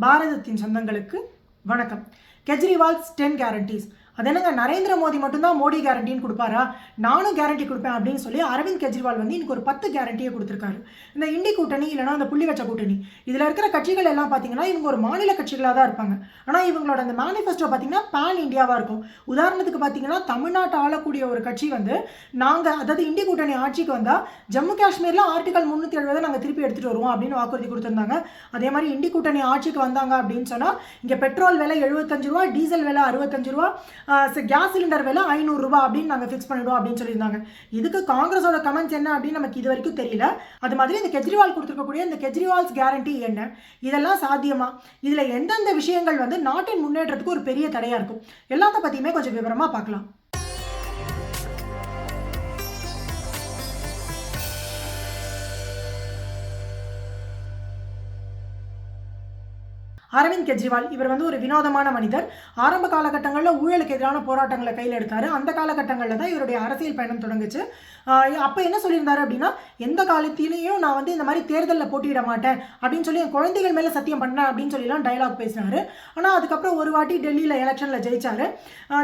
பாரதத்தின் சொந்தங்களுக்கு வணக்கம். கெஜ்ரிவால்ஸ் டென் கேரண்டிஸ் அது என்னங்க நரேந்திர மோடி மட்டும்தான் மோடி கேரண்டின்னு கொடுப்பாரா? நானும் கேரண்டி கொடுப்பேன் அப்படின்னு சொல்லி அரவிந்த் கெஜ்ரிவால் வந்து இன்னைக்கு ஒரு பத்து கேரண்டியை கொடுத்துருக்காரு. இந்த இண்டி கூட்டணி இல்லைனா அந்த புள்ளி வச்ச கூட்டணி இதில் இருக்கிற கட்சிகள் எல்லாம் பார்த்தீங்கன்னா இவங்க ஒரு மாநில கட்சிகளாக தான் இருப்பாங்க. ஆனால் இவங்களோட அந்த மேனிஃபெஸ்டோ பார்த்தீங்கன்னா பேன் இந்தியாவாக இருக்கும். உதாரணத்துக்கு பார்த்தீங்கன்னா தமிழ்நாட்டை ஆளக்கூடிய ஒரு கட்சி வந்து நாங்கள் அதாவது இண்டி கூட்டணி ஆட்சிக்கு வந்தால் ஜம்மு காஷ்மீரில் ஆர்டிகல் முந்நூற்றி எழுபதை நாங்கள் திருப்பி எடுத்துகிட்டு வருவோம் அப்படின்னு வாக்குறுதி கொடுத்துருந்தாங்க. அதே மாதிரி இண்டி கூட்டணி ஆட்சிக்கு வந்தாங்க அப்படின்னு சொன்னால் இங்கே பெட்ரோல் விலை எழுபத்தஞ்சு ரூபா டீசல் விலை அறுபத்தஞ்சு ரூபா கேஸ் சிலிண்டர் விலை ஐநூறுரூவா அப்படின்னு நாங்கள் ஃபிக்ஸ் பண்ணிடுவோம் அப்படின்னு சொல்லியிருந்தாங்க. இதுக்கு காங்கிரஸோட கமெண்ட்ஸ் என்ன அப்படின்னு நமக்கு இது வரைக்கும் தெரியல. அது மாதிரி இந்த கெஜ்ரிவால் கொடுத்துருக்கக்கூடிய இந்த கெஜ்ரிவால்ஸ் கேரண்டி என்ன? இதெல்லாம் சாத்தியமா? இதில் எந்தெந்த விஷயங்கள் வந்து நாட்டின் முன்னேற்றத்துக்கு ஒரு பெரிய தடையாக இருக்கும்? எல்லாத்த பற்றியுமே கொஞ்சம் விவரமாக பார்க்கலாம். அரவிந்த் கெஜ்ரிவால். இவர் வந்து ஒரு வினோதமான மனிதர். ஆரம்ப காலகட்டங்களில் ஊழலுக்கு எதிரான போராட்டங்களை கையில் எடுத்தார். அந்த காலகட்டங்களில் தான் இவருடைய அரசியல் பயணம் தொடங்குச்சு. அப்போ என்ன சொல்லியிருந்தாரு அப்படின்னா எந்த காலத்திலையும் நான் வந்து இந்த மாதிரி தேர்தலில் போட்டியிட மாட்டேன் அப்படின்னு சொல்லி என் குழந்தைகள் மேலே சத்தியம் பண்ணேன் அப்படின்னு சொல்லிலாம் டைலாக் பேசினார். ஆனால் அதுக்கப்புறம் ஒரு வாட்டி டெல்லியில் எலெக்ஷனில் ஜெயிச்சார்.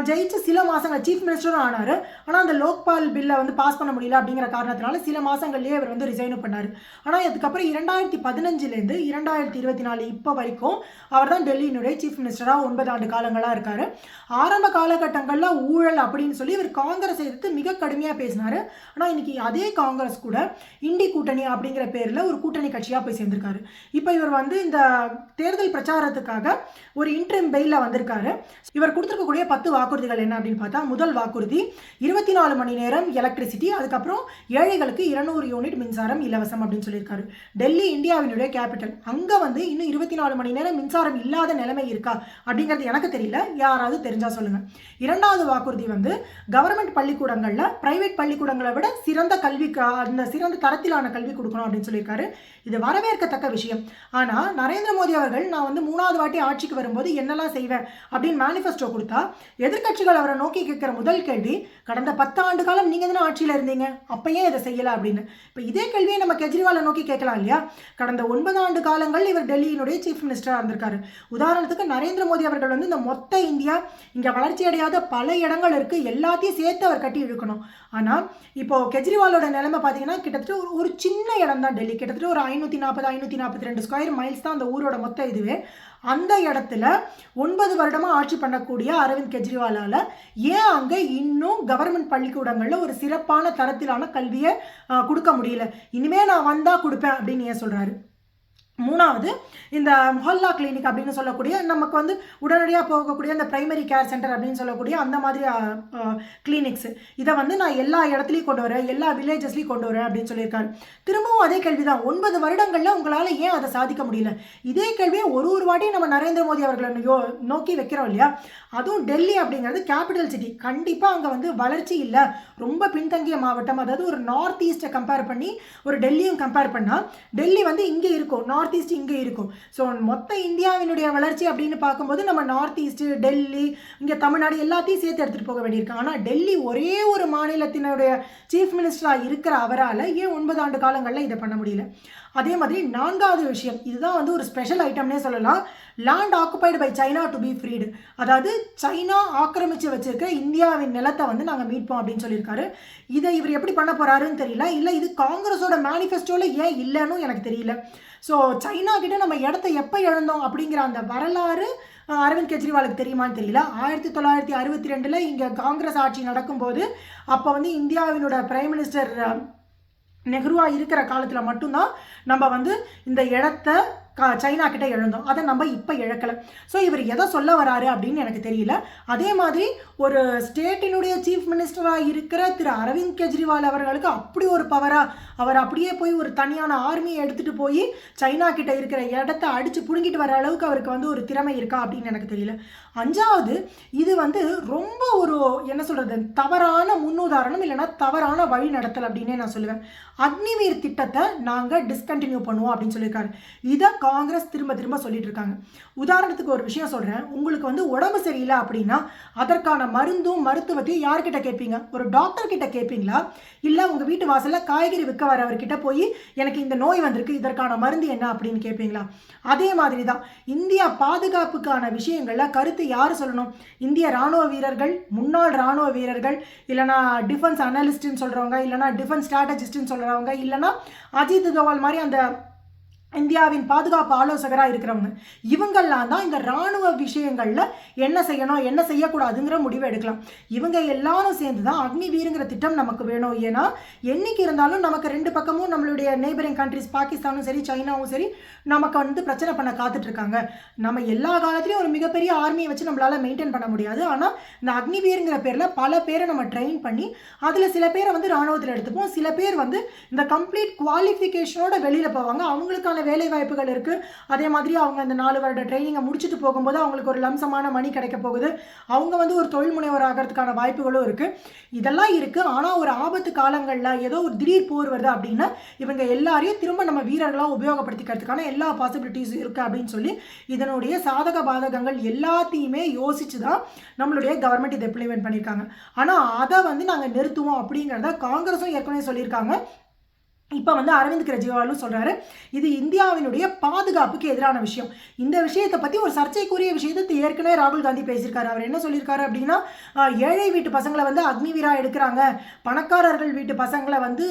ஜெயிச்சு சில மாதங்கள் சீஃப் மினிஸ்டரும் ஆனார். ஆனால் அந்த லோக்பால் பில்லை வந்து பாஸ் பண்ண முடியல அப்படிங்கிற காரணத்தினால சில மாதங்கள்லேயே இவர் வந்து ரிசைனும் பண்ணார். ஆனால் அதுக்கப்புறம் இரண்டாயிரத்தி பதினஞ்சுலேருந்து இரண்டாயிரத்தி இருபத்தி நாலு இப்போ வரைக்கும் அவர் தான் டெல்லியினுடைய சீஃப் மினிஸ்டராக ஒன்பது ஆண்டு காலங்களாக இருக்கார். ஆரம்ப காலகட்டங்களில் ஊழல் அப்படின்னு சொல்லி இவர் காங்கிரஸ் எதிர்த்து மிக கடுமையாக பேசினார். ஆனால் இன்னைக்கு அதே காங்கிரஸ் கூட இண்டி கூட்டணி அப்படிங்கிற பேரில் ஒரு கூட்டணி கட்சியாக போய் சேர்ந்திருக்காரு. இப்போ இவர் வந்து இந்த தேர்தல் பிரச்சாரத்துக்காக ஒரு இன்டர்ம் பெயிலில் வந்திருக்காரு. இவர் கொடுத்துருக்கக்கூடிய பத்து வாக்குறுதிகள் என்ன அப்படின்னு பார்த்தா முதல் வாக்குறுதி இருபத்தி நாலு மணி நேரம் எலக்ட்ரிசிட்டி அதுக்கப்புறம் ஏழைகளுக்கு இருநூறு யூனிட் மின்சாரம் இலவசம் அப்படின்னு சொல்லியிருக்காரு. டெல்லி இந்தியாவினுடைய கேபிட்டல் அங்கே வந்து இன்னும் இருபத்தி நாலு மணி நேரம் மின்சாரம் இல்லாத நிலைமை இருக்கா அப்படிங்கிறது எனக்கு தெரியல. யாராவது தெரிஞ்சால் சொல்லுங்க. இரண்டாவது வாக்குறுதி வந்து கவர்மெண்ட் பள்ளிக்கூடங்களில் ப்ரைவேட் பள்ளிக்கூடங்களை விட சிறந்த கல்வி அந்த சிறந்த தரத்திலான கல்வி கொடுக்கணும் அப்படின்னு சொல்லியிருக்காரு. இது வரவேற்கத்தக்க விஷயம். ஆனால் நரேந்திர மோடி அவர்கள் நான் வந்து மூணாவது வாட்டி ஆட்சிக்கு வரும்போது என்னெல்லாம் செய்வேன் அப்படின்னு மேனிஃபெஸ்டோ கொடுத்தா எதிர்க்கட்சிகள் அவரை நோக்கி கேட்குற முதல் கேள்வி கடந்த பத்து ஆண்டு காலம் நீங்கள் தானே ஆட்சியில் இருந்தீங்க அப்பயே இதை செய்யலை அப்படின்னு. இப்போ இதே கேள்வியை நம்ம கெஜ்ரிவாலை நோக்கி கேட்கலாம் இல்லையா? கடந்த ஒன்பது ஆண்டு காலங்கள் இவர் டெல்லியினுடைய சீஃப் மினிஸ்டராக வந்திருக்காரு. உதாரணத்துக்கு நரேந்திர மோடி அவர்கள் வந்து இந்த மொத்த இந்தியா இங்கே வளர்ச்சி அடையாத பல இடங்கள் இருக்குது எல்லாத்தையும் சேர்த்து அவர் கட்டி இழுக்கணும். ஆனால் இப்போ கெஜ்ரிவாலோட நிலைமை பார்த்தீங்கன்னா கிட்டத்தட்ட ஒரு ஒரு சின்ன இடம் தான் டெல்லி. கிட்டத்தட்ட ஒரு ஐநூற்றி நாற்பது ஐநூற்றி நாற்பத்தி ரெண்டு ஸ்கொயர் மைல்ஸ் தான் அந்த ஊரோட மொத்த இதுவே. அந்த இடத்துல ஒன்பது வருடமாக ஆட்சி பண்ணக்கூடிய அரவிந்த் கெஜ்ரிவாலால் ஏன் அங்கே இன்னும் கவர்மெண்ட் பள்ளிக்கூடங்களில் ஒரு சிறப்பான தரத்திலான கல்வியை கொடுக்க முடியல? இனிமேல் நான் வந்தால் கொடுப்பேன் அப்படின்னு ஏன் சொல்கிறாரு மூணாவது இந்த மொஹல்லா கிளினிக் அப்படின்னு சொல்லக்கூடிய நமக்கு வந்து உடனடியாக போகக்கூடிய அந்த ப்ரைமரி கேர் சென்டர் அப்படின்னு சொல்லக்கூடிய அந்த மாதிரி கிளினிக்ஸ் இதை வந்து நான் எல்லா இடத்துலையும் கொண்டு வரேன். எல்லா வில்லேஜஸ்லையும் கொண்டு வரேன் அப்படின்னு சொல்லியிருக்காரு. திரும்பவும் அதே கேள்வி தான் ஒன்பது வருடங்களில் உங்களால் ஏன் அதை சாதிக்க முடியல? இதே கேள்வியை ஒரு ஒரு வாட்டியும் நம்ம நரேந்திர மோடி அவர்களை யோ நோக்கி வைக்கிறோம் இல்லையா? அதுவும் டெல்லி அப்படிங்கிறது கேபிட்டல் சிட்டி கண்டிப்பாக அங்கே வந்து வளர்ச்சி இல்லை. ரொம்ப பின்தங்கிய மாவட்டம். அதாவது ஒரு நார்த் ஈஸ்ட்டை கம்பேர் பண்ணி ஒரு டெல்லியும் கம்பேர் பண்ணால் டெல்லி வந்து இங்கே இருக்கும். நார்த் நார்த் ஈஸ்ட் இங்கே இருக்கும். ஸோ மொத்த இந்தியாவினுடைய வளர்ச்சி அப்படின்னு பார்க்கும்போது நம்ம நார்த் ஈஸ்ட்டு டெல்லி இங்கே தமிழ்நாடு எல்லாத்தையும் சேர்த்து எடுத்துகிட்டு போக வேண்டியிருக்கு. ஆனால் டெல்லி ஒரே ஒரு மாநிலத்தினுடைய சீஃப் மினிஸ்டராக இருக்கிற அவரால் ஏன் ஒன்பது ஆண்டு காலங்களில் இதை பண்ண முடியல? அதே மாதிரி நான்காவது விஷயம் இதுதான் வந்து ஒரு ஸ்பெஷல் ஐட்டம்னே சொல்லலாம். Land occupied by China to be freed அதாவது சைனா ஆக்கிரமித்து வச்சிருக்க இந்தியாவின் நிலத்தை வந்து நாங்கள் மீட்போம் அப்படின்னு சொல்லியிருக்காரு. இதை இவர் எப்படி பண்ண போகிறாருன்னு தெரியல. இல்லை இது காங்கிரஸோட மேனிஃபெஸ்டோவில் ஏன் இல்லைன்னு எனக்கு தெரியல. ஸோ சைனா கிட்ட நம்ம இடத்த எப்போ இழந்தோம் அப்படிங்கிற அந்த வரலாறு அரவிந்த் கெஜ்ரிவாலுக்கு தெரியுமான்னு தெரியல. ஆயிரத்தி தொள்ளாயிரத்தி அறுபத்தி ரெண்டில் இங்கே காங்கிரஸ் ஆட்சி நடக்கும்போது அப்போ வந்து இந்தியாவினோட பிரைம் மினிஸ்டர் நெஹ்ருவா இருக்கிற காலத்தில் மட்டும்தான் நம்ம வந்து இந்த இடத்த சைனா கிட்ட எழுந்தோம். அதை நம்ம இப்போ இழக்கலை. ஸோ இவர் எதை சொல்ல வராரு அப்படின்னு எனக்கு தெரியல. அதே மாதிரி ஒரு ஸ்டேட்டினுடைய சீஃப் மினிஸ்டராக இருக்கிற திரு அரவிந்த் கெஜ்ரிவால் அவர்களுக்கு அப்படி ஒரு பவராக அவர் அப்படியே போய் ஒரு தனியான ஆர்மியை எடுத்துகிட்டு போய் சைனா கிட்ட இருக்கிற இடத்த அடித்து பிடுங்கிட்டு வர அளவுக்கு அவருக்கு வந்து ஒரு திறமை இருக்கா அப்படின்னு எனக்கு தெரியல. அஞ்சாவது இது வந்து ரொம்ப ஒரு என்ன சொல்கிறது தவறான முன்னுதாரணம் இல்லைன்னா தவறான வழி நடத்தல் அப்படின்னே நான் சொல்லுவேன். அக்னிவீர் திட்டத்தை நாங்கள் டிஸ்கண்டினியூ பண்ணுவோம் அப்படின்னு சொல்லியிருக்காரு. இதை காங்கிரஸ் திரும்ப திரும்ப சொல்லிட்டு இருக்காங்க. உதாரணத்துக்கு ஒரு விஷயம் சொல்கிறேன் உங்களுக்கு வந்து உடம்பு சரியில்லை அப்படின்னா அதற்கான மருந்தும் மருத்துவத்தையும் யார்கிட்ட கேட்பீங்க? ஒரு டாக்டர் கிட்ட கேட்பீங்களா? இல்லை உங்கள் வீட்டு வாசலில் காய்கறி விற்க வரவர்கிட்ட போய் எனக்கு இந்த நோய் வந்திருக்கு இதற்கான மருந்து என்ன அப்படின்னு கேட்பீங்களா? அதே மாதிரி தான் இந்தியா பாதுகாப்புக்கான விஷயங்களில் கருத்து யார் சொல்லணும்? இந்திய ராணுவ வீரர்கள் முன்னாள் ராணுவ வீரர்கள் இல்லைனா டிஃபென்ஸ் அனலிஸ்ட்னு சொல்கிறவங்க இல்லைனா டிஃபென்ஸ் ஸ்ட்ராட்டஜிஸ்ட்னு சொல்கிறவங்க இல்லைனா அஜித் தோவால் மாதிரி அந்த இந்தியாவின் பாதுகாப்பு ஆலோசகராக இருக்கிறவங்க. இவங்கெல்லாம் தான் இந்த இராணுவ விஷயங்களில் என்ன செய்யணும் என்ன செய்யக்கூடாதுங்கிற முடிவை எடுக்கலாம். இவங்க எல்லாரும் சேர்ந்து தான் அக்னி வீருங்கிற திட்டம் நமக்கு வேணும். ஏன்னா என்றைக்கு இருந்தாலும் நமக்கு ரெண்டு பக்கமும் நம்மளுடைய நெய்பரிங் கண்ட்ரிஸ் பாகிஸ்தானும் சரி சைனாவும் சரி நமக்கு வந்து பிரச்சனை பண்ண காத்துட்ருக்காங்க. நம்ம எல்லா காலத்துலேயும் ஒரு மிகப்பெரிய ஆர்மியை வச்சு நம்மளால் மெயின்டைன் பண்ண முடியாது. ஆனால் இந்த அக்னி வீருங்கிற பேரில் பல பேரை நம்ம ட்ரெயின் பண்ணி அதில் சில பேரை வந்து இராணுவத்தில் எடுத்துப்போம். சில பேர் வந்து இந்த கம்ப்ளீட் குவாலிஃபிகேஷனோட வெளியில் போவாங்க. அவங்களுக்கான வேலை வாய்ப்புகள் இருக்குது அதே மாதிரி அவங்க அந்த நாலு வருட ட்ரைனிங்கை முடிச்சுட்டு போகும்போது அவங்களுக்கு ஒரு லம்சமான மணி கிடைக்க போகுது. அவங்க வந்து ஒரு தொழில் முனைவர் ஆகிறதுக்கான வாய்ப்புகளும் இருக்குது இதெல்லாம் இருக்குது ஆனால் ஒரு ஆபத்து காலங்களில் ஏதோ ஒரு திடீர் போர் வருது அப்படின்னா இவங்க எல்லாரையும் திரும்ப நம்ம வீரர்களாக உபயோகப்படுத்திக்கிறதுக்கான எல்லா பாசிபிலிட்டிஸும் இருக்குது அப்படின்னு சொல்லி இதனுடைய சாதக பாதகங்கள் எல்லாத்தையுமே யோசிச்சு தான் நம்மளுடைய கவர்மெண்ட் இதை இம்ப்ளிமெண்ட் பண்ணியிருக்காங்க. ஆனால் அதை வந்து நாங்கள் நிறுத்துவோம் அப்படிங்கிறத காங்கிரஸும் ஏற்கனவே சொல்லியிருக்காங்க. இப்போ வந்து அரவிந்த் கெஜ்ரிவாலும் சொல்கிறாரு இது இந்தியாவினுடைய பாதுகாப்புக்கு எதிரான விஷயம். இந்த விஷயத்தை பற்றி ஒரு சர்ச்சைக்குரிய விஷயத்தை ஏற்கனவே ராகுல் காந்தி பேசியிருக்காரு. அவர் என்ன சொல்லியிருக்காரு அப்படின்னா ஏழை வீட்டு பசங்களை வந்து அக்னிவீரா எடுக்கிறாங்க. பணக்காரர்கள் வீட்டு பசங்களை வந்து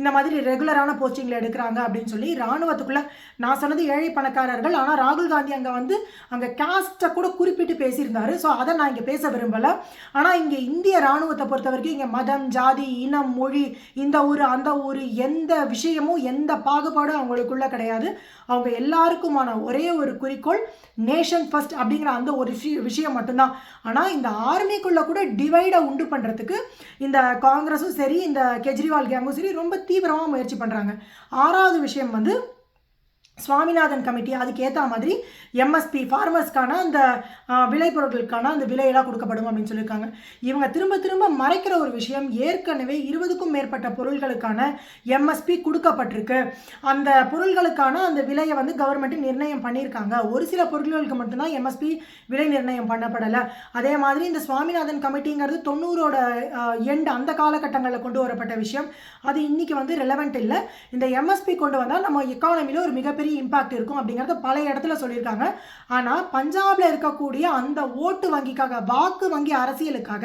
இந்த மாதிரி ரெகுலரான போஸ்டிங்கில் எடுக்கிறாங்க அப்படின்னு சொல்லி இராணுவத்துக்குள்ளே நான் சொன்னது ஏழை பணக்காரர்கள். ஆனால் ராகுல் காந்தி அங்கே வந்து அங்கே கேஸ்ட்டை கூட குறிப்பிட்டு பேசியிருந்தாரு. ஸோ அதை நான் இங்கே பேச விரும்பலை. ஆனால் இங்கே இந்திய இராணுவத்தை பொறுத்த வரைக்கும் இங்கே மதம் ஜாதி இனம் மொழி இந்த ஊர் அந்த ஊர் எந்த விஷயமும் எந்த பாகுபாடும் அவங்களுக்குள்ள கிடையாது. அவங்க எல்லாருக்குமான ஒரே ஒரு குறிக்கோள் நேஷன் ஃபர்ஸ்ட் அப்படிங்கிற அந்த ஒரு விஷயம் மட்டும்தான். ஆனால் இந்த ஆர்மிக்குள்ளே கூட டிவைடை உண்டு பண்ணுறதுக்கு இந்த காங்கிரஸும் சரி இந்த கெஜ்ரிவால் கேங்கும் சரி ரொம்ப தீவிரமாக முயற்சி பண்ணுறாங்க ஆறாவது விஷயம் வந்து சுவாமிநாதன் கமிட்டி அதுக்கு ஏற்ற மாதிரி எம்எஸ்பி ஃபார்மர்ஸ்க்கான அந்த விளைபொருட்களுக்கான அந்த விலையெல்லாம் கொடுக்கப்படும் அப்படின்னு சொல்லியிருக்காங்க. இவங்க திரும்ப திரும்ப மறைக்கிற ஒரு விஷயம் ஏற்கனவே இருபதுக்கும் மேற்பட்ட பொருள்களுக்கான எம்எஸ்பி கொடுக்கப்பட்டிருக்கு. அந்த பொருள்களுக்கான அந்த விலையை வந்து கவர்மெண்ட் நிர்ணயம் பண்ணியிருக்காங்க. ஒரு சில பொருள்களுக்கு மட்டும்தான் எம்எஸ்பி விலை நிர்ணயம் பண்ணப்படலை. அதே மாதிரி இந்த சுவாமிநாதன் கமிட்டிங்கிறது தொண்ணூறோட எண்டு அந்த காலகட்டங்களில் கொண்டு வரப்பட்ட விஷயம். அது இன்னைக்கு வந்து ரெலவெண்ட் இல்லை. இந்த எம்எஸ்பி கொண்டு வந்தால் நம்ம எக்கானமியில் ஒரு மிகப்பெரிய பெரிய இம்பாக்ட் இருக்கும் அப்படிங்கிறத பல இடத்துல சொல்லியிருக்காங்க. ஆனால் பஞ்சாபில் இருக்கக்கூடிய அந்த ஓட்டு வங்கிக்காக வாக்கு வங்கி அரசியலுக்காக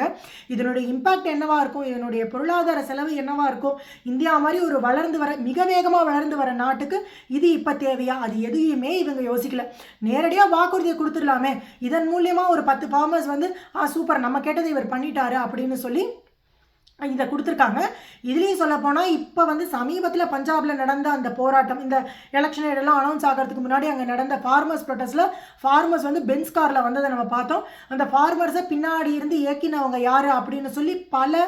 இதனுடைய இம்பாக்ட் என்னவா இருக்கும்? இதனுடைய பொருளாதார செலவு என்னவா இருக்கும்? இந்தியா மாதிரி ஒரு வளர்ந்து வர மிக வேகமாக வளர்ந்து வர நாட்டுக்கு இது இப்போ தேவையா? அது எதையுமே இவங்க யோசிக்கல. நேரடியாக வாக்குறுதியை கொடுத்துடலாமே. இதன் மூலியமாக ஒரு பத்து ஃபார்மர்ஸ் வந்து ஆ சூப்பர் நம்ம கேட்டதை இவர் பண்ணிட்டாரு அப்படின்னு சொல்லி இதை கொடுத்துருக்காங்க. இதுலேயும் சொல்ல போனால் இப்போ வந்து சமீபத்தில் பஞ்சாபில் நடந்த அந்த போராட்டம் இந்த எலெக்ஷன் எல்லாம் அனௌன்ஸ் ஆகிறதுக்கு முன்னாடி அங்கே நடந்த ஃபார்மர்ஸ் ப்ரொட்டஸ்ட்டில் ஃபார்மர்ஸ் வந்து பென்ஸ் காரில் வந்ததை நம்ம பார்த்தோம். அந்த ஃபார்மர்ஸை பின்னாடி இருந்து இயக்கினவங்க யார் அப்படின்னு சொல்லி பல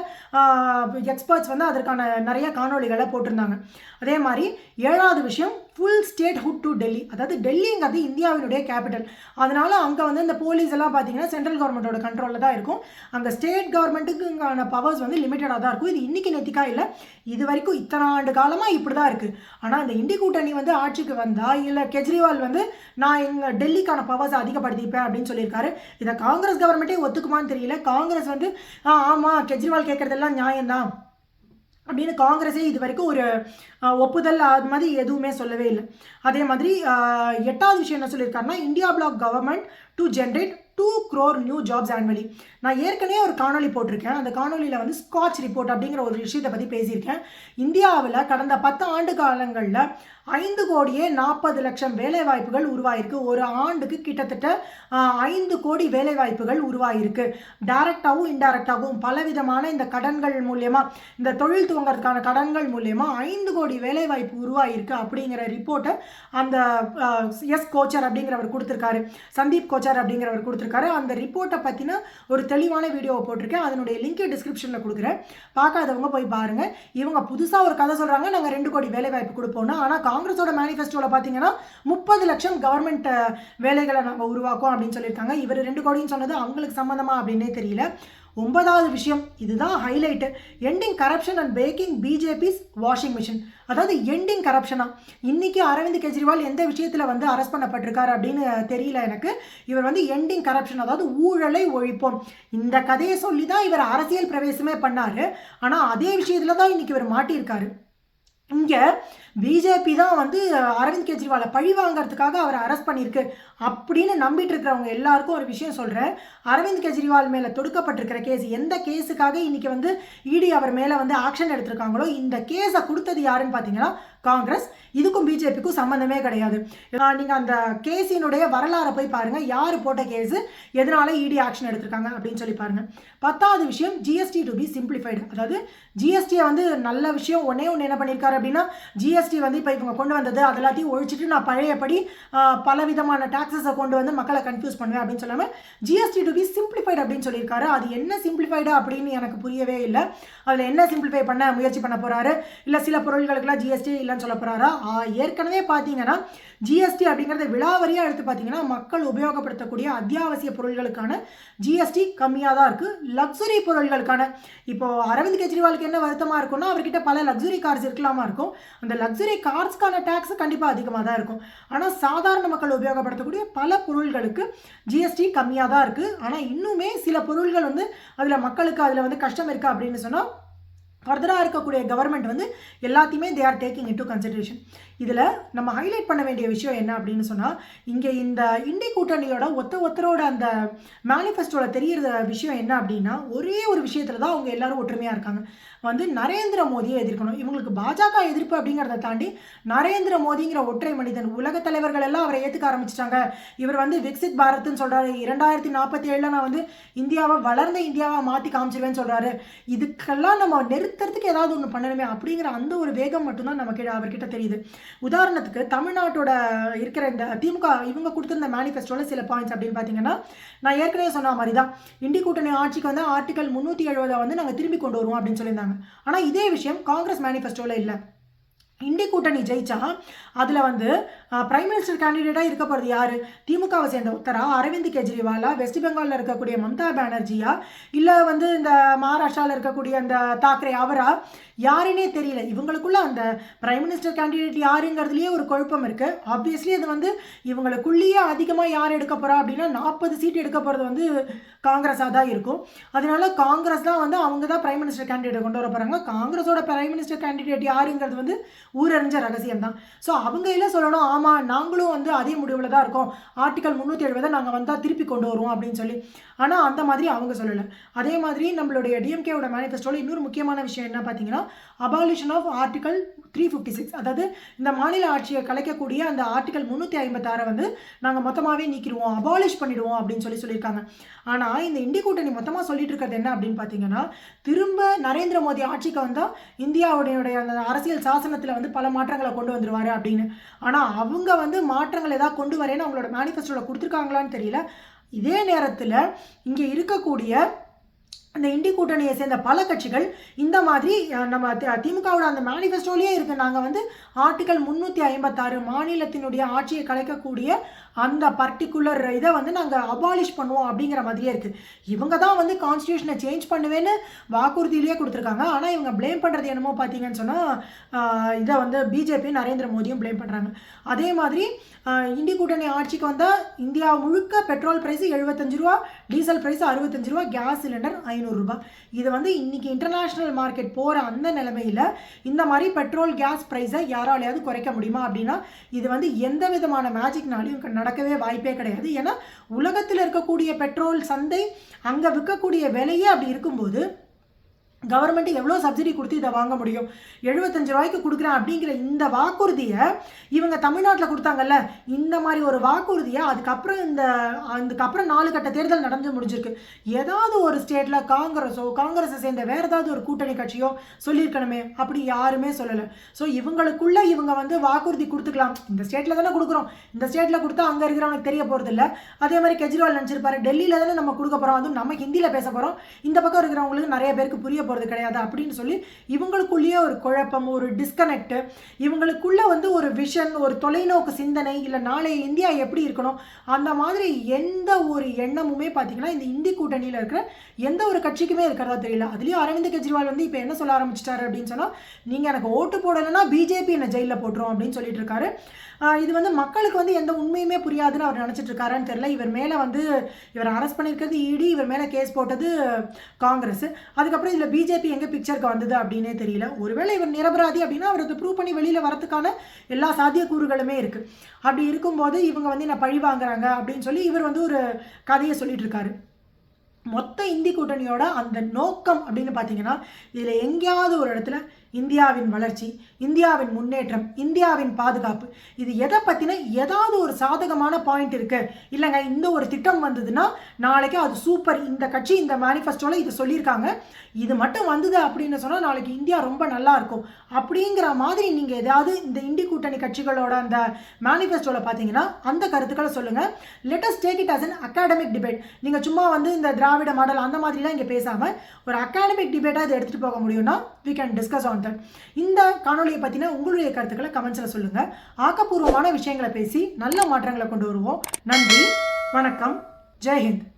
எக்ஸ்பர்ட்ஸ் வந்து அதற்கான நிறைய காணொலிகளை போட்டிருந்தாங்க. அதே மாதிரி ஏழாவது விஷயம் full statehood to Delhi அதாவது டெல்லிங்கிறது இந்தியாவினுடைய கேபிட்டல் அதனால் அங்கே வந்து இந்த போலீஸ் எல்லாம் பார்த்தீங்கன்னா சென்ட்ரல் கவர்மெண்ட்டோட கண்ட்ரோலில் தான் இருக்கும். அங்கே ஸ்டேட் கவர்மெண்ட்டுக்குங்கான பவர்ஸ் வந்து லிமிட்டடாக தான் இருக்கும். இது இன்றைக்கி நெத்திக்கா இல்லை இது வரைக்கும் இத்தனை ஆண்டு காலமாக இப்படி தான் இருக்குது ஆனால் இந்த இண்டி கூட்டணி வந்து ஆட்சிக்கு வந்தால் இல்லை கெஜ்ரிவால் வந்து நான் எங்கள் டெல்லிக்கான பவர்ஸ் அதிகப்படுத்திப்பேன் அப்படின்னு சொல்லியிருக்காரு. இதை காங்கிரஸ் கவர்மெண்ட்டே ஒத்துக்குமான்னு தெரியல. காங்கிரஸ் வந்து ஆமாம் கெஜ்ரிவால் கேட்குறதெல்லாம் நியாயம்தான். அப்படின்னு காங்கிரஸே இது வரைக்கும் ஒரு ஒப்புதல் அது மாதிரி எதுவுமே சொல்லவே இல்லை. அதே மாதிரி எட்டாவது விஷயம் என்ன சொல்லியிருக்காருன்னா India black government to generate two crore new jobs annually நான் ஏற்கனவே ஒரு காணொலி போட்டிருக்கேன். அந்த காணொலியில் வந்து ஸ்காட்ச் ரிப்போர்ட் அப்படிங்கிற ஒரு விஷயத்தை பற்றி பேசியிருக்கேன். இந்தியாவில் கடந்த பத்து ஆண்டு காலங்களில் ஐந்து கோடியே நாற்பது லட்சம் வேலைவாய்ப்புகள் உருவாயிருக்கு. ஒரு ஆண்டுக்கு கிட்டத்தட்ட ஐந்து கோடி வேலைவாய்ப்புகள் உருவாயிருக்கு. டைரக்டாகவும் இன்டைரக்டாகவும் பலவிதமான இந்த கடன்கள் மூலயமா இந்த தொழில் துவங்கிறதுக்கான கடன்கள் மூலயமா ஐந்து கோடி வேலைவாய்ப்பு உருவாயிருக்கு அப்படிங்கிற ரிப்போர்ட்டை அந்த எஸ் கோச்சர் அப்படிங்கிறவர் கொடுத்துருக்காரு. சந்தீப் கோச்சர் அப்படிங்கிறவர் கொடுத்துருக்காரு. அந்த ரிப்போர்ட்டை பற்றின ஒரு தெளிவான வீடியோவை போட்டிருக்கேன். அதனுடைய லிங்கை டிஸ்கிரிப்ஷனில் கொடுக்குறேன். பார்க்காதவங்க போய் பாருங்கள் இவங்க புதுசாக ஒரு கதை சொல்கிறாங்க நாங்கள் ரெண்டு கோடி வேலைவாய்ப்பு கொடுப்போம்னா. ஆனால் காங்கிரஸோட மேனிஃபெஸ்டோவில் பார்த்தீங்கன்னா முப்பது லட்சம் கவர்மெண்ட் வேலைகளை நாங்கள் உருவாக்கும் அப்படின்னு சொல்லியிருக்காங்க. இவர் ரெண்டு கோடின்னு சொன்னது அவங்களுக்கு சம்மந்தமா அப்படின்னே தெரியல. ஒன்பதாவது விஷயம் இதுதான் highlight ending corruption and packing BJP's washing machine அதாவது எண்டிங் கரப்ஷனா இன்றைக்கி அரவிந்த் கெஜ்ரிவால் எந்த விஷயத்தில் வந்து அரெஸ்ட் பண்ணப்பட்டிருக்காரு அப்படின்னு தெரியல எனக்கு. இவர் வந்து எண்டிங் கரப்ஷன் அதாவது ஊழலை ஒழிப்போம். இந்த கதையை சொல்லி தான் இவர் அரசியல் பிரவேசமே பண்ணாரு. ஆனால் அதே விஷயத்தில் தான் இன்றைக்கி இவர் மாட்டியிருக்காரு. இங்கே பிஜேபி தான் வந்து அரவிந்த் கெஜ்ரிவாலை பழி வாங்குறதுக்காக அவரை அரெஸ்ட் பண்ணியிருக்கு அப்படின்னு நம்பிட்டு இருக்கிறவங்க எல்லாருக்கும் ஒரு விஷயம் சொல்கிறேன் அரவிந்த் கெஜ்ரிவால் மேலே தொடுக்கப்பட்டிருக்கிற கேஸ் எந்த கேஸுக்காக இன்றைக்கி வந்து இடி அவர் மேலே வந்து ஆக்ஷன் எடுத்திருக்காங்களோ இந்த கேஸை கொடுத்தது யாருன்னு பார்த்தீங்கன்னா காங்கிரஸ் இதுக்கும் பிஜேபிக்கும் சம்மந்தமே கிடையாது. நீங்கள் அந்த கேஸினுடைய வரலாறை போய் பாருங்கள் யார் போட்ட கேஸு? எதனால இடி ஆக்ஷன் எடுத்திருக்காங்க அப்படின்னு சொல்லி பாருங்கள் பத்தாவது விஷயம் ஜிஎஸ்டி டு பி சிம்பிளிஃபைடு அதாவது ஜிஎஸ்டியை வந்து நல்ல விஷயம் ஒன்னே ஒன்று என்ன பண்ணியிருக்காரு அப்படின்னா ஜிஎஸ்டி வந்து இப்போ இவங்க கொண்டு வந்தது அது எல்லாத்தையும் ஒழிச்சிட்டு நான் பழையபடி பல விதமான டாக்ஸஸை கொண்டு வந்து மக்களை கன்ஃபியூஸ் பண்ணுவேன் அப்படின்னு சொல்லாமல் ஜிஎஸ்டி டு பி சிம்பிளிஃபைடு அப்படின்னு சொல்லியிருக்காரு. அது என்ன சிம்பிளிஃபைடு அப்படின்னு எனக்கு புரியவே இல்லை. அதில் என்ன சிம்பிளிஃபை பண்ண முயற்சி பண்ண போகிறாரு இல்லை சில பொருள்களுக்கெல்லாம் ஜிஎஸ்டி இல்லை இல்லைன்னு சொல்ல போகிறாரா ஏற்கனவே பார்த்தீங்கன்னா ஜிஎஸ்டி அப்படிங்கிறத விழாவரியாக எடுத்து பார்த்தீங்கன்னா மக்கள் உபயோகப்படுத்தக்கூடிய அத்தியாவசிய பொருள்களுக்கான ஜிஎஸ்டி கம்மியாக தான் இருக்குது லக்ஸுரி பொருள்களுக்கான. இப்போது அரவிந்த் கெஜ்ரிவாலுக்கு என்ன வருத்தமாக இருக்கும்னா அவர்கிட்ட பல லக்ஸுரி கார்ஸ் இருக்கலாமா இருக்கும். அந்த லக்ஸுரி கார்ஸ்க்கான டேக்ஸ் கண்டிப்பாக அதிகமாக தான் இருக்கும். ஆனால் சாதாரண மக்கள் உபயோகப்படுத்தக்கூடிய பல பொருள்களுக்கு ஜிஎஸ்டி கம்மியாக தான் இருக்குது ஆனால் இன்னுமே சில பொருள்கள் வந்து அதில் மக்களுக்கு அதில் வந்து கஷ்டம் இருக்கா அப்படின்னு சொன்னால் ஃபர்தராக இருக்கக்கூடிய கவர்மெண்ட் வந்து எல்லாத்தையுமே they are taking in to consideration இதில் நம்ம ஹைலைட் பண்ண வேண்டிய விஷயம் என்ன அப்படின்னு சொன்னால் இங்கே இந்த இண்டி கூட்டணியோட ஒத்த ஒத்தரோட அந்த மேனிஃபெஸ்டோவில் தெரிகிற விஷயம் என்ன அப்படின்னா ஒரே ஒரு விஷயத்தில் தான் அவங்க எல்லாரும் ஒற்றுமையாக இருக்காங்க. வந்து நரேந்திர மோடியை எதிர்க்கணும். இவங்களுக்கு பாஜக எதிர்ப்பு அப்படிங்கிறத தாண்டி நரேந்திர மோடிங்கிற ஒற்றை மனிதன் உலக தலைவர்கள் எல்லாம் அவரை ஏற்றுக்க ஆரம்பிச்சிட்டாங்க. இவர் வந்து விக்சித் பாரத்னு சொல்கிறாரு இரண்டாயிரத்தி நாற்பத்தி ஏழில் நான் வந்து இந்தியாவை வளர்ந்த இந்தியாவை மாற்றி காமிச்சிருவேன்னு சொல்கிறாரு இதுக்கெல்லாம் நம்ம நிறுத்துறதுக்கு ஏதாவது ஒன்று பண்ணணுமே அப்படிங்கிற அந்த ஒரு வேகம் மட்டும்தான் நமக்கு அவர்கிட்ட தெரியுது. உதாரணத்துக்கு தமிழ்நாட்டோட இருக்கிற இந்த திமுக இவங்க கொடுத்துருந்த மேனிஃபெஸ்டோவில் சில பாயிண்ட்ஸ் அப்படின்னு பார்த்தீங்கன்னா நான் ஏற்கனவே சொன்ன மாதிரி தான் இண்டி கூட்டணி ஆட்சிக்கு வந்து ஆர்டிகல் முந்நூற்றி எழுபதை வந்து நாங்கள் திரும்பி கொண்டு வருவோம் அப்படின்னு சொல்லியிருந்தாங்க. ஆனால் இதே விஷயம் காங்கிரஸ் மேனிஃபெஸ்டோவில் இல்லை. இண்டி கூட்டணி ஜெயிச்சா அதில் வந்து பிரைம் மினிஸ்டர் கேண்டிடேட்டாக இருக்க போகிறது யார்? திமுகவை சேர்ந்த உத்தரா அரவிந்த் கெஜ்ரிவாலா வெஸ்ட் பெங்காலில் இருக்கக்கூடிய மம்தா பானர்ஜியா இல்லை வந்து இந்த மகாராஷ்டிராவில் இருக்கக்கூடிய அந்த தாக்கரே அவரா? யாருன்னே தெரியல. இவங்களுக்குள்ள அந்த பிரைம் மினிஸ்டர் கேண்டிடேட் யாருங்கிறதுலேயே ஒரு குழப்பம் இருக்குது ஆப்வியஸ்லி அது வந்து இவங்களுக்குள்ளேயே அதிகமாக யார் எடுக்க போகிறா அப்படின்னா நாற்பது சீட் எடுக்க போகிறது வந்து காங்கிரஸாக தான் இருக்கும். அதனால காங்கிரஸ் தான் வந்து அவங்க தான் பிரைம் மினிஸ்டர் கேண்டிடேட் கொண்டு வர போகிறாங்க காங்கிரஸோட பிரைம் மினிஸ்டர் கேண்டிடேட் யாருங்கிறது வந்து ஊரறிஞ்ச ரகசியம் தான் ஸோ அவங்க இல்லை சொல்லணும்? ஆமாம் நாங்களும் வந்து அதே முடிவில் தான் இருக்கோம். ஆர்டிகல் முந்நூற்றி எழுபதை நாங்கள் வந்தால் திருப்பி கொண்டு வருவோம் அப்படின்னு சொல்லி ஆனால் அந்த மாதிரி அவங்க சொல்லலை. அதே மாதிரி நம்மளுடைய டிஎம்கேவோட மேனிஃபெஸ்டோவில் இன்னொரு முக்கியமான விஷயம் என்ன பார்த்தீங்கன்னா abolition of article three fifty six அதாவது இந்த மாநில ஆட்சியை கலைக்கக்கூடிய அந்த ஆர்டிகல் முந்நூற்றி ஐம்பத்தாறை வந்து நாங்கள் மொத்தமாகவே நீக்கிடுவோம் அபாலிஷ் பண்ணிடுவோம் அப்படின்னு சொல்லி சொல்லியிருக்காங்க. ஆனால் இந்த இந்தி கூட்டணி மொத்தமாக சொல்லிட்டு இருக்கிறது என்ன அப்படின்னு பார்த்தீங்கன்னா திரும்ப நரேந்திர மோடி ஆட்சிக்கு வந்தால் இந்தியாவுடைய அந்த அரசியல் சாசனத்தில் வந்து பல மாற்றங்களை கொண்டு வந்துருவாரு அப்படின்னு. ஆனால் அவங்க வந்து மாற்றங்கள் ஏதாவது கொண்டு வரேன்னு அவங்களோட மேனிஃபெஸ்டோவில் கொடுத்துருக்காங்களான்னு தெரியல. இதே நேரத்தில் இங்கே இருக்கக்கூடிய அந்த இண்டி கூட்டணியை சேர்ந்த பல கட்சிகள் இந்த மாதிரி அஹ், நம்ம தி- திமுகவோட அந்த மேனிஃபெஸ்டோலேயே இருக்குது நாங்கள் வந்து ஆர்டிகல் முந்நூற்றி ஐம்பத்தாறு மாநிலத்தினுடைய ஆட்சியை கலைக்கக்கூடிய அந்த பர்டிகுலர் இதை வந்து நாங்கள் அபாலிஷ் பண்ணுவோம் அப்படிங்கிற மாதிரியே இருக்குது இவங்க தான் வந்து கான்ஸ்டியூஷனை சேஞ்ச் பண்ணுவேன்னு வாக்குறுதியிலேயே கொடுத்துருக்காங்க. ஆனால் இவங்க ப்ளேம் பண்ணுறது என்னமோ பார்த்தீங்கன்னு சொன்னால் இதை வந்து பிஜேபி நரேந்திர மோடியும் ப்ளேம் பண்ணுறாங்க அதே மாதிரி இந்தி கூட்டணி ஆட்சிக்கு வந்தால் இந்தியா முழுக்க பெட்ரோல் ப்ரைஸ் எழுபத்தஞ்சு ரூபா டீசல் ப்ரைஸ் அறுபத்தஞ்சு ரூபா கேஸ் சிலிண்டர் ஐநூறுரூபா இது வந்து இன்னைக்கு இன்டர்நேஷ்னல் மார்க்கெட் போகிற அந்த நிலைமையில் இந்த மாதிரி பெட்ரோல் கேஸ் ப்ரைஸை யாராலையாவது குறைக்க முடியுமா அப்படின்னா இது வந்து எந்த விதமான மேஜிக்னாலையும் நடக்கவே வாய்ப்பே கிடையாது. ஏன்னா உலகத்தில் இருக்கக்கூடிய பெட்ரோல் சந்தை அங்கே விற்கக்கூடிய விலையே அப்படி இருக்கும்போது கவர்மெண்ட் எவ்வளோ சப்சிடி கொடுத்து இதை வாங்க முடியும்? எழுபத்தஞ்சு ரூபாய்க்கு கொடுக்குறேன் அப்படிங்கிற இந்த வாக்குறுதியை இவங்க தமிழ்நாட்டில் கொடுத்தாங்கல்ல இந்த மாதிரி ஒரு வாக்குறுதியை அதுக்கப்புறம் இந்த அதுக்கப்புறம் நாலு கட்ட தேர்தல் நடந்து முடிஞ்சிருக்கு. ஏதாவது ஒரு ஸ்டேட்டில் காங்கிரஸோ காங்கிரஸை சேர்ந்த வேற ஏதாவது ஒரு கூட்டணி கட்சியோ சொல்லியிருக்கணுமே அப்படி யாருமே சொல்லலை. ஸோ இவங்களுக்குள்ள இவங்க வந்து வாக்குறுதி கொடுத்துக்கலாம். இந்த ஸ்டேட்டில் தானே கொடுக்குறோம். இந்த ஸ்டேட்டில் கொடுத்தா அங்கே இருக்கிறவனுக்கு தெரிய போகிறது இல்லை அதே மாதிரி கெஜ்ரிவால் நினச்சிருப்பாரு டெல்லியில் தானே நம்ம கொடுக்க போகிறோம் அதுவும் நம்ம ஹிந்தியில் பேச போகிறோம் இந்த பக்கம் இருக்கிறவங்களுக்கு நிறைய பேருக்கு புரிய போகிறோம் போகிறது கிடையாது அப்படின்னு சொல்லி இவங்களுக்குள்ளேயே ஒரு குழப்பம் ஒரு டிஸ்கனெக்ட் இவங்களுக்குள்ள வந்து ஒரு விஷன் ஒரு தொலைநோக்கு சிந்தனை இல்லை நாளைய இந்தியா எப்படி இருக்கணும் அந்த மாதிரி எந்த ஒரு எண்ணமுமே பார்த்தீங்கன்னா இந்த இந்தி கூட்டணியில் இருக்கிற எந்த ஒரு கட்சிக்குமே இருக்கிறதா தெரியல. அதுலேயும் அரவிந்த் கெஜ்ரிவால் வந்து இப்போ என்ன சொல்ல ஆரம்பிச்சிட்டாரு அப்படின்னு சொன்னால் நீங்கள் எனக்கு ஓட்டு போடலைன்னா பிஜேபி என்னை ஜெயிலில் போட்டுரும் அப்படின்னு சொல்லிட்டு இருக்காரு. இது வந்து மக்களுக்கு வந்து எந்த உண்மையுமே புரியாதுன்னு அவர் நினச்சிட்டு இருக்காரான்னு தெரியல. இவர் மேலே வந்து இவர் அரெஸ்ட் பண்ணியிருக்கிறது இடி இவர் மேலே கேஸ் போட்டது காங்கிரஸ். அதுக்கப்புறம் இதில் பிஜேபி எங்கே பிக்சருக்கு வந்தது அப்படின்னே தெரியல. ஒருவேளை இவர் நிரபராதி அப்படின்னா அவர் அதை ப்ரூவ் பண்ணி வெளியில் வரதுக்கான எல்லா சாத்தியக்கூறுகளுமே இருக்குது அப்படி இருக்கும்போது இவங்க வந்து என்ன பழி வாங்குறாங்க அப்படின்னு சொல்லி இவர் வந்து ஒரு கதையை சொல்லிட்டு இருக்காரு. மொத்த இந்தி கூட்டணியோட அந்த நோக்கம் அப்படின்னு பார்த்தீங்கன்னா இதில் எங்கேயாவது ஒரு இடத்துல இந்தியாவின் வளர்ச்சி இந்தியாவின் முன்னேற்றம் இந்தியாவின் பாதுகாப்பு இது எதை பற்றின ஏதாவது ஒரு சாதகமான பாயிண்ட் இருக்கு? இல்லைங்க இந்த ஒரு திட்டம் வந்ததுன்னா நாளைக்கு அது சூப்பர் இந்த கட்சி இந்த மேனிஃபெஸ்டோவில் இது சொல்லியிருக்காங்க. இது மட்டும் வந்தது அப்படின்னு சொன்னால் நாளைக்கு இந்தியா ரொம்ப நல்லா இருக்கும். அப்படிங்கிற மாதிரி நீங்கள் ஏதாவது இந்த இந்தி கூட்டணி கட்சிகளோட அந்த மேனிஃபெஸ்டோவில் பார்த்தீங்கன்னா அந்த கருத்துக்களை சொல்லுங்கள் let's take it as an academic debate நீங்கள் சும்மா வந்து இந்த திராவிட மாடல் அந்த மாதிரிலாம் இங்கே பேசாமல் ஒரு அகாடமிக் டிபேட்டாக இதை எடுத்துகிட்டு போக முடியும்னா we can discuss on that இந்த காணொலியை பற்றின உங்களுடைய கருத்துக்களை கமெண்ட்ஸில் சொல்லுங்கள் ஆக்கப்பூர்வமான விஷயங்களை பேசி நல்ல மாற்றங்களை கொண்டு வருவோம். நன்றி. வணக்கம். ஜெய்ஹிந்த்